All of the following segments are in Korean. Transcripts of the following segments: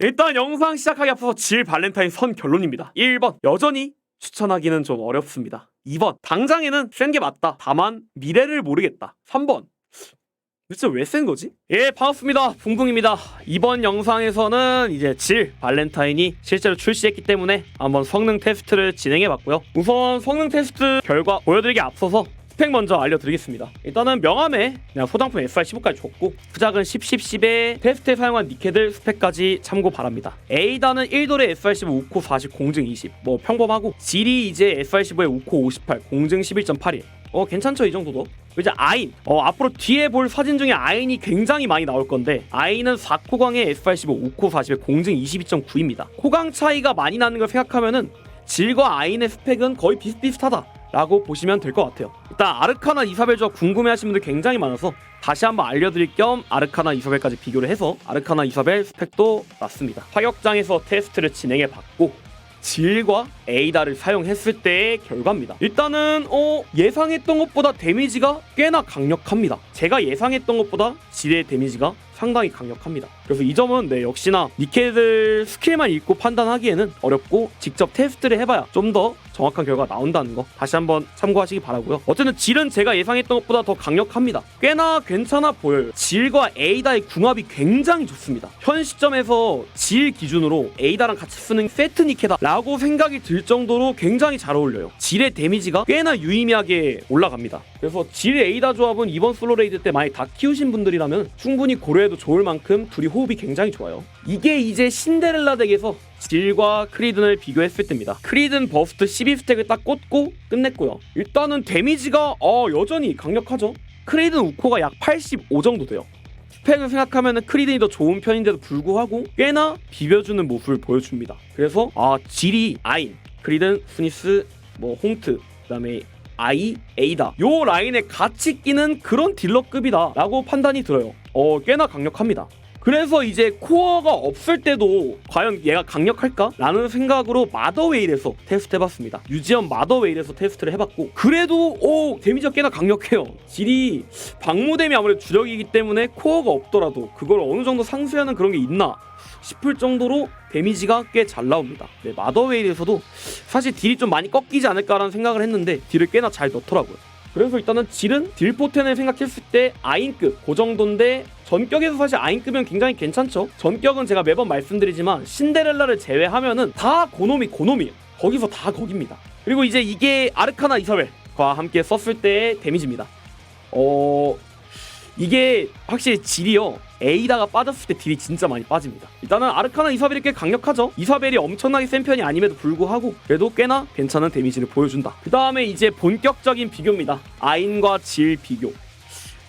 일단 영상 시작하기 앞서서 질 발렌타인 선 결론입니다. 1번 여전히 추천하기는 좀 어렵습니다. 2번 당장에는 센 게 맞다. 다만 미래를 모르겠다. 3번 도대체 왜 센 거지? 예, 반갑습니다. 붕붕입니다. 이번 영상에서는 이제 질 발렌타인이 실제로 출시했기 때문에 한번 성능 테스트를 진행해 봤고요. 우선 성능 테스트 결과 보여드리기 앞서서 스펙 먼저 알려드리겠습니다. 일단은 명함에 그냥 소장품 SR15까지 줬고 후작은 10, 10, 10에 테스트에 사용한 니케들 스펙까지 참고 바랍니다. 에이다는 1돌에 SR15 우코 40 공증 20. 뭐 평범하고 질이 이제 SR15에 우코 58 공증 11.81. 어 괜찮죠 이 정도도 이제 아인 어 앞으로 뒤에 볼 사진 중에 아인이 굉장히 많이 나올 건데 아인은 4코강에 S85 5코 40에 공증 22.9입니다 코강 차이가 많이 나는 걸 생각하면은 질과 아인의 스펙은 거의 비슷비슷하다 라고 보시면 될 것 같아요 일단 아르카나 이사벨 조합 궁금해하시는 분들 굉장히 많아서 다시 한번 알려드릴 겸 아르카나 이사벨까지 비교를 해서 아르카나 이사벨 스펙도 맞습니다 사격장에서 테스트를 진행해 봤고 질과 에이다를 사용했을 때의 결과입니다. 일단은 어 예상했던 것보다 데미지가 꽤나 강력합니다. 제가 예상했던 것보다 질의 데미지가 상당히 강력합니다. 그래서 이 점은 네 역시나 니케들 스킬만 읽고 판단하기에는 어렵고 직접 테스트를 해봐야 좀 더 정확한 결과가 나온다는 거 다시 한번 참고하시기 바라고요. 어쨌든 질은 제가 예상했던 것보다 더 강력합니다. 꽤나 괜찮아 보여요. 질과 에이다의 궁합이 굉장히 좋습니다. 현 시점에서 질 기준으로 에이다랑 같이 쓰는 세트 니케다라고 생각이 들 정도로 굉장히 잘 어울려요. 질의 데미지가 꽤나 유의미하게 올라갑니다. 그래서 질 에이다 조합은 이번 솔로 레이드 때 많이 다 키우신 분들이라면 충분히 고려해도 좋을 만큼 둘이 호흡이 굉장히 좋아요. 이게 이제 신데렐라 덱에서 질과 크리든을 비교했을 때입니다. 크리든 버스트 12스택을 딱 꽂고 끝냈고요. 일단은 데미지가 어, 여전히 강력하죠. 크리든 우코가 약 85 정도 돼요. 스펙을 생각하면 크리든이 더 좋은 편인데도 불구하고 꽤나 비벼주는 모습을 보여줍니다. 그래서 아 질이 아인, 크리든, 스니스, 뭐 홍트, 그다음에 에이다 요 라인에 같이 끼는 그런 딜러급이다 라고 판단이 들어요. 어 꽤나 강력합니다. 그래서 이제 코어가 없을 때도 과연 얘가 강력할까? 라는 생각으로 마더웨일에서 테스트 해봤습니다. 유지엄 마더웨일에서 테스트를 해봤고 그래도 오 데미지가 꽤나 강력해요. 질이 방무댐이 아무래도 주력이기 때문에 코어가 없더라도 그걸 어느 정도 상쇄하는 그런 게 있나 싶을 정도로 데미지가 꽤 잘 나옵니다. 네, 마더웨일에서도 사실 딜이 좀 많이 꺾이지 않을까라는 생각을 했는데 딜을 꽤나 잘 넣더라고요. 그래서 일단은 질은 딜포텐을 생각했을 때 아인급 그 정도인데 전격에서 사실 아인급은 굉장히 괜찮죠. 전격은 제가 매번 말씀드리지만 신데렐라를 제외하면은 다 고놈이 고놈이에요. 거기서 다 거깁니다. 그리고 이제 이게 아르카나 이사벨과 함께 썼을 때의 데미지입니다. 어 이게 확실히 질이요. 에이다가 빠졌을 때 딜이 진짜 많이 빠집니다. 일단은 아르카나 이사벨이 꽤 강력하죠. 이사벨이 엄청나게 센 편이 아님에도 불구하고 그래도 꽤나 괜찮은 데미지를 보여준다. 그 다음에 이제 본격적인 비교입니다. 아인과 질 비교.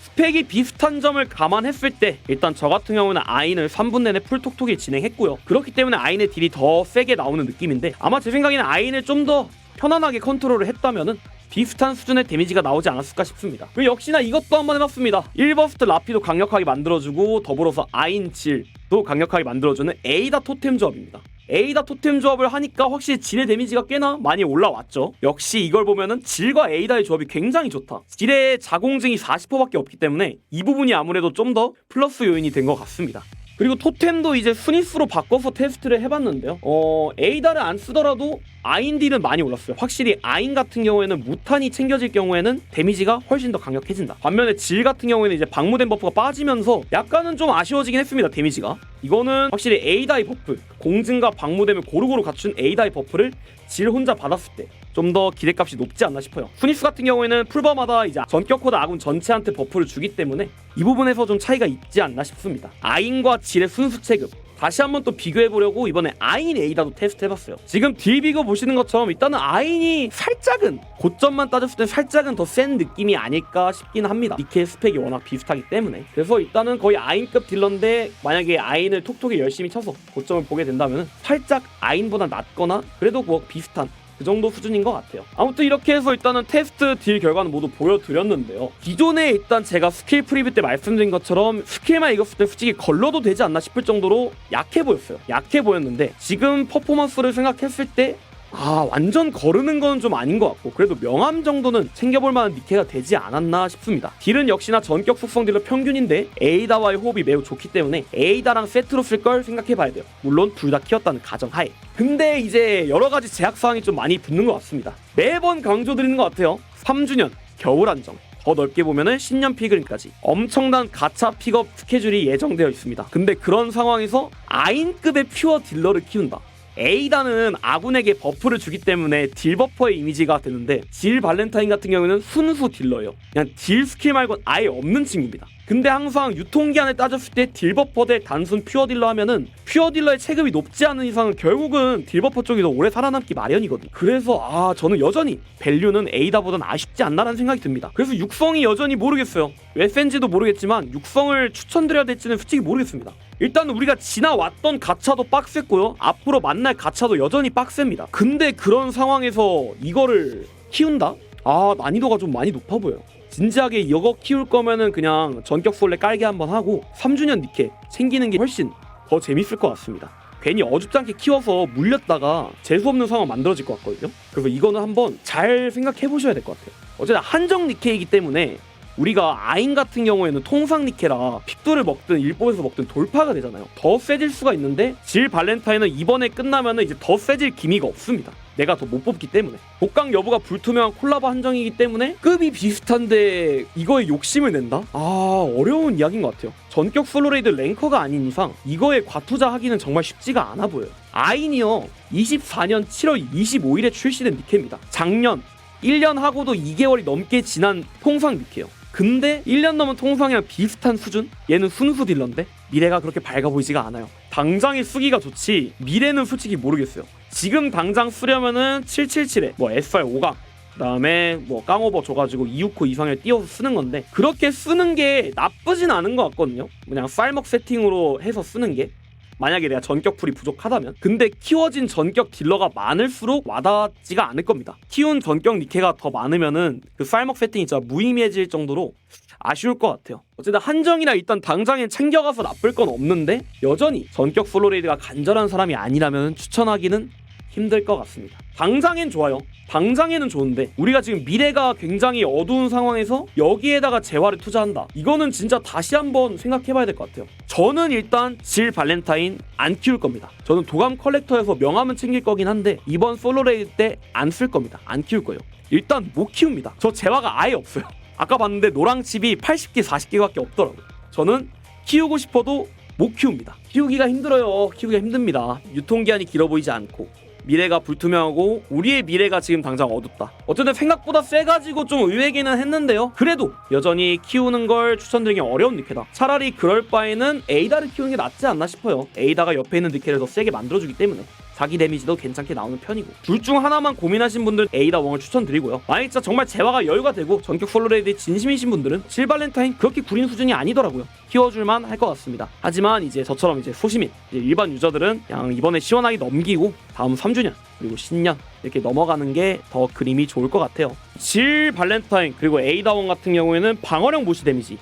스펙이 비슷한 점을 감안했을 때 일단 저 같은 경우는 아인을 3분 내내 풀톡톡이 진행했고요. 그렇기 때문에 아인의 딜이 더 세게 나오는 느낌인데 아마 제 생각에는 아인을 좀더 편안하게 컨트롤을 했다면은 비슷한 수준의 데미지가 나오지 않았을까 싶습니다. 그리고 역시나 이것도 한번 해봤습니다. 1버스트 라피도 강력하게 만들어주고 더불어서 아인 질도 강력하게 만들어주는 에이다 토템 조합입니다. 에이다 토템 조합을 하니까 확실히 질의 데미지가 꽤나 많이 올라왔죠. 역시 이걸 보면은 질과 에이다의 조합이 굉장히 좋다. 질의 자공증이 40%밖에 없기 때문에 이 부분이 아무래도 좀 더 플러스 요인이 된 것 같습니다. 그리고 토템도 이제 스니스로 바꿔서 테스트를 해봤는데요. 어, 에이다를 안 쓰더라도 아인 딜은 많이 올랐어요. 확실히 아인 같은 경우에는 무탄이 챙겨질 경우에는 데미지가 훨씬 더 강력해진다. 반면에 질 같은 경우에는 이제 방무된 버프가 빠지면서 약간은 좀 아쉬워지긴 했습니다. 데미지가. 이거는 확실히 에이다이 버프, 공증과 방무됨을 고루고루 갖춘 에이다이 버프를 질 혼자 받았을 때 좀 더 기대값이 높지 않나 싶어요. 후니스 같은 경우에는 풀버마다 이제 전격 코드 아군 전체한테 버프를 주기 때문에 이 부분에서 좀 차이가 있지 않나 싶습니다. 아인과 질의 순수 체급 다시 한번 또 비교해 보려고 이번에 아인 에이다도 테스트 해봤어요. 지금 딜 비교 보시는 것처럼 일단은 아인이 살짝은 고점만 따졌을 때 살짝은 더 센 느낌이 아닐까 싶긴 합니다. 니케 스펙이 워낙 비슷하기 때문에 그래서 일단은 거의 아인급 딜러인데 만약에 아인을 톡톡히 열심히 쳐서 고점을 보게 된다면 살짝 아인보다 낮거나 그래도 뭐 비슷한 그 정도 수준인 것 같아요. 아무튼 이렇게 해서 일단은 테스트 딜 결과는 모두 보여드렸는데요. 기존에 일단 제가 스킬 프리뷰 때 말씀드린 것처럼 스킬만 읽었을 때 솔직히 걸러도 되지 않나 싶을 정도로 약해 보였어요. 약해 보였는데 지금 퍼포먼스를 생각했을 때 아 완전 거르는 건 좀 아닌 것 같고 그래도 명함 정도는 챙겨볼 만한 니케가 되지 않았나 싶습니다. 딜은 역시나 전격 속성 딜러 평균인데 에이다와의 호흡이 매우 좋기 때문에 에이다랑 세트로 쓸 걸 생각해봐야 돼요. 물론 둘 다 키웠다는 가정하에. 근데 이제 여러 가지 제약 사항이 좀 많이 붙는 것 같습니다. 매번 강조드리는 것 같아요. 3주년 겨울 안정. 더 넓게 보면은 신년 피그림까지 엄청난 가차 픽업 스케줄이 예정되어 있습니다. 근데 그런 상황에서 아인급의 퓨어 딜러를 키운다. 에이다는 아군에게 버프를 주기 때문에 딜 버퍼의 이미지가 되는데 딜 발렌타인 같은 경우에는 순수 딜러예요. 그냥 딜 스킬 말고는 아예 없는 친구입니다. 근데 항상 유통기한을 따졌을 때 딜버퍼 대 단순 퓨어 딜러 하면은 퓨어 딜러의 체급이 높지 않은 이상은 결국은 딜버퍼 쪽이 더 오래 살아남기 마련이거든. 그래서 아 저는 여전히 밸류는 에이다보단 아쉽지 않나라는 생각이 듭니다. 그래서 육성이 여전히 모르겠어요. 왜 센지도 모르겠지만 육성을 추천드려야 될지는 솔직히 모르겠습니다. 일단 우리가 지나왔던 가차도 빡셌고요. 앞으로 만날 가차도 여전히 빡셉니다. 근데 그런 상황에서 이거를 키운다? 아 난이도가 좀 많이 높아 보여요. 진지하게 이거 키울 거면은 그냥 전격 솔레 깔게 한번 하고 3주년 니케 챙기는 게 훨씬 더 재밌을 것 같습니다. 괜히 어줍지 않게 키워서 물렸다가 재수 없는 상황 만들어질 것 같거든요. 그래서 이거는 한번 잘 생각해 보셔야 될 것 같아요. 어쨌든 한정 니케이기 때문에 우리가 아인 같은 경우에는 통상 니케라 픽도를 먹든 일본에서 먹든 돌파가 되잖아요. 더 세질 수가 있는데 질 발렌타인은 이번에 끝나면은 이제 더 세질 기미가 없습니다. 내가 더 못 뽑기 때문에 복강 여부가 불투명한 콜라보 한정이기 때문에 급이 비슷한데 이거에 욕심을 낸다? 아 어려운 이야기인 것 같아요. 전격 솔로레이드 랭커가 아닌 이상 이거에 과투자하기는 정말 쉽지가 않아 보여요. 아인이요 24년 7월 25일에 출시된 니케입니다. 작년 1년 하고도 2개월이 넘게 지난 통상 니케요. 근데 1년 넘은 통상이랑 비슷한 수준? 얘는 순수 딜러인데 미래가 그렇게 밝아 보이지가 않아요. 당장에 쓰기가 좋지 미래는 솔직히 모르겠어요. 지금 당장 쓰려면은 777에 뭐 SR 5강 그다음에 뭐 깡오버 줘가지고 269 이상을 띄워서 쓰는 건데 그렇게 쓰는 게 나쁘진 않은 것 같거든요. 그냥 쌀먹 세팅으로 해서 쓰는 게 만약에 내가 전격 풀이 부족하다면. 근데 키워진 전격 딜러가 많을수록 와닿지가 않을 겁니다. 키운 전격 니케가 더 많으면은 그 쌀먹 세팅이 진짜 무의미해질 정도로 아쉬울 것 같아요. 어쨌든 한정이라 일단 당장에 챙겨가서 나쁠 건 없는데 여전히 전격 솔로레이드가 간절한 사람이 아니라면 추천하기는 힘들 것 같습니다. 당장엔 좋아요. 당장에는 좋은데 우리가 지금 미래가 굉장히 어두운 상황에서 여기에다가 재화를 투자한다. 이거는 진짜 다시 한번 생각해봐야 될 것 같아요. 저는 일단 질 발렌타인 안 키울 겁니다. 저는 도감 컬렉터에서 명함은 챙길 거긴 한데 이번 솔로 레이드 때안 쓸 겁니다. 안 키울 거예요. 일단 못 키웁니다. 저 재화가 아예 없어요. 아까 봤는데 노랑 칩이 80개, 40개밖에 없더라고요. 저는 키우고 싶어도 못 키웁니다. 키우기가 힘들어요. 키우기가 힘듭니다. 유통기한이 길어 보이지 않고 미래가 불투명하고 우리의 미래가 지금 당장 어둡다. 어쨌든 생각보다 세가지고 좀 의외기는 했는데요. 그래도 여전히 키우는 걸 추천드리기 어려운 니케다. 차라리 그럴 바에는 에이다를 키우는 게 낫지 않나 싶어요. 에이다가 옆에 있는 니케를 더 세게 만들어주기 때문에. 자기 데미지도 괜찮게 나오는 편이고. 둘 중 하나만 고민하신 분들 에이다 웡을 추천드리고요. 만약 진짜 정말 재화가 여유가 되고 전격 솔로레이드에 진심이신 분들은 실발렌타인 그렇게 구린 수준이 아니더라고요. 키워줄만 할 것 같습니다. 하지만 이제 저처럼 이제 소시민 이제 일반 유저들은 그냥 이번에 시원하게 넘기고 다음 3주년 그리고 신년 이렇게 넘어가는 게 더 그림이 좋을 것 같아요. 질 발렌타인 그리고 에이다 웡 같은 경우에는 방어력 무시 데미지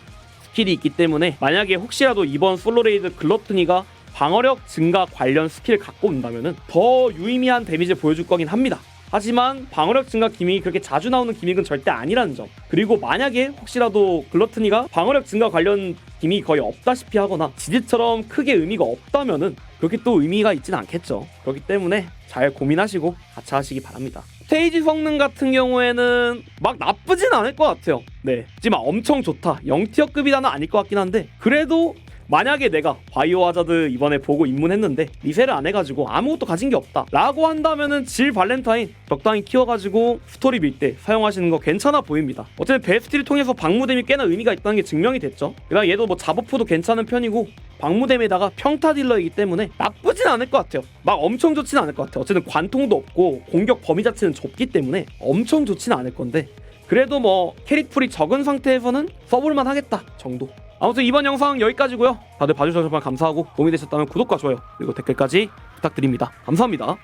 스킬이 있기 때문에 만약에 혹시라도 이번 솔로레이드 글러트니가 방어력 증가 관련 스킬을 갖고 온다면은 더 유의미한 데미지를 보여줄 거긴 합니다. 하지만 방어력 증가 기믹이 그렇게 자주 나오는 기믹은 절대 아니라는 점. 그리고 만약에 혹시라도 글러트니가 방어력 증가 관련 기믹이 거의 없다시피 하거나 지지처럼 크게 의미가 없다면은 그렇게 또 의미가 있진 않겠죠. 그렇기 때문에 잘 고민하시고 같이 하시기 바랍니다. 스테이지 성능 같은 경우에는 막 나쁘진 않을 것 같아요. 네. 하지만 엄청 좋다. 0티어급이다는 아닐 것 같긴 한데 그래도 만약에 내가 바이오 하자드 이번에 보고 입문했는데 리셀을 안 해가지고 아무것도 가진 게 없다 라고 한다면은 질 발렌타인 적당히 키워가지고 스토리 밀 때 사용하시는 거 괜찮아 보입니다. 어쨌든 베스트를 통해서 방무댐이 꽤나 의미가 있다는 게 증명이 됐죠. 그다음 얘도 뭐 자버프도 괜찮은 편이고 방무댐에다가 평타 딜러이기 때문에 나쁘진 않을 것 같아요. 막 엄청 좋진 않을 것 같아요. 어쨌든 관통도 없고 공격 범위 자체는 좁기 때문에 엄청 좋지는 않을 건데 그래도 뭐 캐릭풀이 적은 상태에서는 써볼만 하겠다 정도 아무튼 이번 영상 여기까지고요. 다들 봐주셔서 정말 감사하고 도움이 되셨다면 구독과 좋아요 그리고 댓글까지 부탁드립니다. 감사합니다.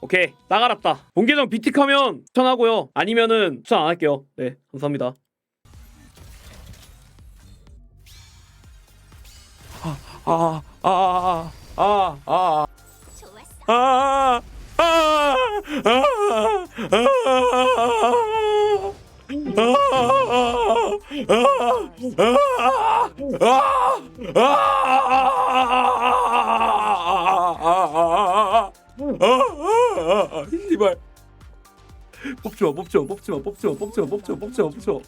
오케이 나가랐다. 본 계정 비틱하면 추천하고요. 아니면은 추천 안 할게요. 네 감사합니다. 아 아 아 아 아 아아 좋았어. 아, 아, 씨발 뽑지 마, 뽑지 마, 뽑지 마, 뽑지 마, 뽑지 마, 뽑지 마, 뽑지 마.